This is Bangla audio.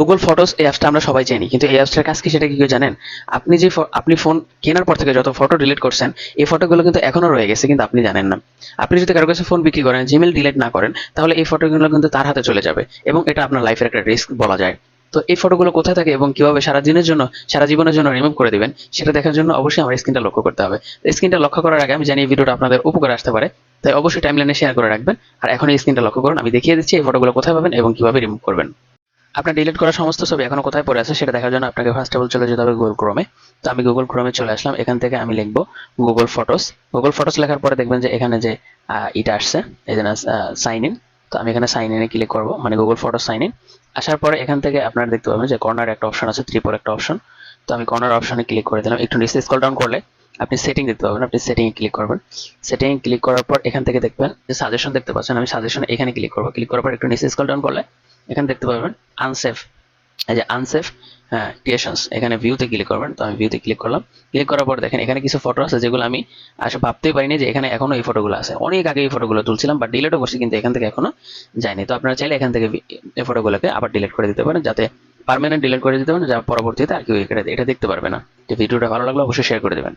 গুগল ফটোস এই অ্যাপসটা আমরা সবাই জানি, কিন্তু এই অ্যাপসটার কাজ কি সেটা কি কেউ জানেন? আপনি যে আপনি ফোন কেনার পর থেকে যত ফটো ডিলিট করছেন, এই ফটোগুলো কিন্তু এখনও রয়ে গেছে, কিন্তু আপনি জানেন না। আপনি যদি কারও কাছে ফোন বিক্রি করেন জিমেল ডিলিট না করেন, তাহলে এই ফটোগুলো কিন্তু তার হাতে চলে যাবে এবং এটা আপনার লাইফের একটা রিস্ক বলা যায়। তো এই ফটোগুলো কোথায় থাকে এবং কীভাবে সারা দিনের জন্য, সারা জীবনের জন্য রিমুভ করে দিবেন, সেটা দেখার জন্য অবশ্যই আমার স্ক্রিনটা লক্ষ্য করতে হবে। স্ক্রিনটা লক্ষ্য করার আগে আমি জানি এই ভিডিওটা আপনাদের উপকারে আসতে পারে, তাই অবশ্যই টাইমলাইনে শেয়ার করে রাখবেন। আর এখন এই স্ক্রিনটা লক্ষ্য করুন, আমি দেখিয়ে দিচ্ছি এই ফটোগুলো কোথায় পাবেন এবং কীভাবে রিমুভ করবেন। আপনার ডিলিট করা সমস্ত ছবি এখনও কোথায় পড়ে আছে সেটা দেখার জন্য আপনাকে ফার্স্ট অফ অল চলে যেতে হবে গুগল ক্রোমে তো আমি গুগল ক্রোমে চলে আসলাম। এখান থেকে আমি লিখব গুগল ফটোস গুগল ফটোস লেখার পরে দেখবেন যে এখানে যে এটা আসছে যে সাইন ইন তো আমি এখানে সাইন ইনে ক্লিক করব মানে গুগল ফটো সাইন ইন আসার পরে এখান থেকে আপনারা দেখতে পাবেন যে কর্নার একটা অপশন আছে, ত্রিপর একটা অপশন তো আমি কর্নার অপশনে ক্লিক করে দিলাম। একটু নিচে স্ক্রল ডাউন করলে আপনি সেটিং দেখতে পাবেন। আপনি সেটিং এ ক্লিক করবেন। সেটিং এ ক্লিক করার পর এখান থেকে দেখবেন যে সাজেশন দেখতে পাচ্ছেন। আমি সাজেশন এখানে ক্লিক করব। ক্লিক করার পর একটু নিচে স্ক্রল ডাউন করলে এখানে দেখতে পাবেন আনসেফ এই যে আনসেফ হ্যাঁ ক্রিয়েশনস এখানে ভিউতে ক্লিক করবেন, তো আমি ভিউতে ক্লিক করলাম। ক্লিক করার পর দেখেন, এখানে কিছু ফটো আছে যেগুলো আমি আসলে ভাবতেই পারিনি যে এখানে এখনও এই ফটোগুলো আছে। অনেক আগে এই ফটোগুলো তুলছিলাম বা ডিলিটও করছি, কিন্তু এখান থেকে এখনও যায়নি তো আপনারা চাইলে এখান থেকে এই ফটোগুলোকে আবার ডিলিট করে দিতে পারেন, যাতে পারমানেন্ট ডিলিট করে দিতে পারেন, যা পরবর্তীতে আর কেউ এটা এটা দেখতে পারবে না। ভিডিওটা ভালো লাগলে অবশ্যই শেয়ার করে দেবেন।